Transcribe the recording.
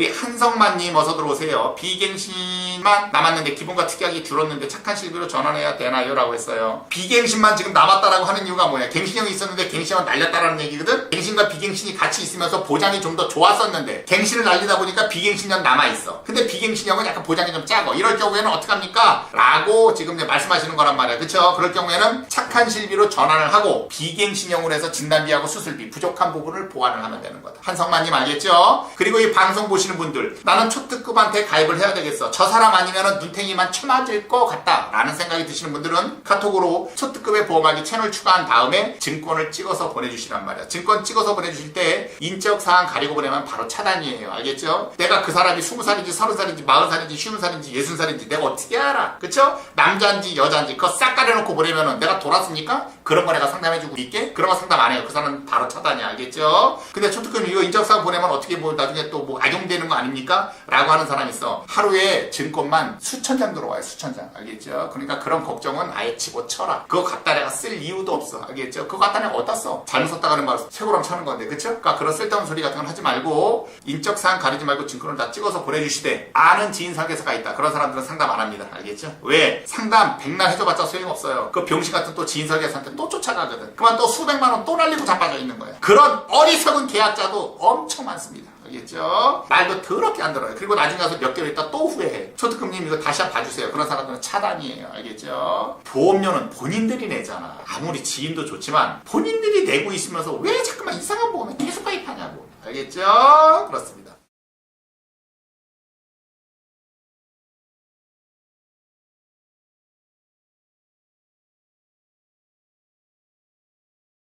우리 한성만님 어서 들어오세요. 비갱신만 남았는데 기본과 특약이 줄었는데 착한 실비로 전환해야 되나요? 라고 했어요. 비갱신만 지금 남았다라고 하는 이유가 뭐냐? 갱신형이 있었는데 갱신형 날렸다라는 얘기거든? 갱신과 비갱신이 같이 있으면서 보장이 좀 더 좋았었는데 갱신을 날리다 보니까 비갱신형 남아있어. 근데 비갱신형은 약간 보장이 좀 작아. 이럴 경우에는 어떡합니까? 라고 지금 말씀하시는 거란 말이야. 그쵸? 그럴 경우에는 착한 실비로 전환을 하고 비갱신형으로 해서 진단비하고 수술비 부족한 부분을 보완을 하면 되는 거다. 한성만님 알겠죠? 그리고 이 방송 보시는 분들 나는 초특급한테 가입을 해야 되겠어. 저 사람 아니면은 눈탱이만 쳐맞을 것 같다. 라는 생각이 드시는 분들은 카톡으로 초특급의 보험하기 채널 추가한 다음에 증권을 찍어서 보내주시란 말이야. 증권 찍어서 보내주실 때 인적 사항 가리고 보내면 바로 차단이에요. 알겠죠? 내가 그 사람이 20살인지 30살인지 40살인지 50살인지 60살인지 내가 어떻게 알아? 그쵸? 남자인지 여자인지 그거 싹 가려놓고 보내면은 내가 돌 았으니까 그런 거 내가 상담해주고 있게? 그런 거 상담 안 해요. 그 사람은 바로 차단이야. 알겠죠? 근데 초특급 이거 인적사항 보내면 어떻게 뭐 나중에 또 뭐 악용되는 거 아닙니까? 라고 하는 사람이 있어. 하루에 증권만 수천 장 들어와요. 수천 장. 알겠죠? 그러니까 그런 걱정은 아예 집어쳐라. 그거 갖다 내가 쓸 이유도 없어. 알겠죠? 그거 갖다 내가 어디다 써? 잘못 썼다가는 말 최고랑 차는 건데. 그쵸? 그러니까 그런 쓸데없는 소리 같은 건 하지 말고 인적사항 가리지 말고 증권을 다 찍어서 보내주시되 아는 지인 설계사가 있다. 그런 사람들은 상담 안 합니다. 알겠죠? 왜? 상담 백날 해줘봤자 소용없어요. 그 병신 같은 또 지인 설계사한테 또 쫓아가거든. 그만 또 수백만 원 또 날리고 자빠져 있는 거야. 그런 어리석은 계약자도 엄청 많습니다. 알겠죠? 말도 더럽게 안 들어요. 그리고 나중에 가서 몇 개월 있다 또 후회해. 초특급님 이거 다시 한번 봐주세요. 그런 사람들은 차단이에요. 알겠죠? 보험료는 본인들이 내잖아. 아무리 지인도 좋지만 본인들이 내고 있으면서 왜 자꾸만 이상한 보험에 계속 가입하냐고. 알겠죠? 그렇습니다.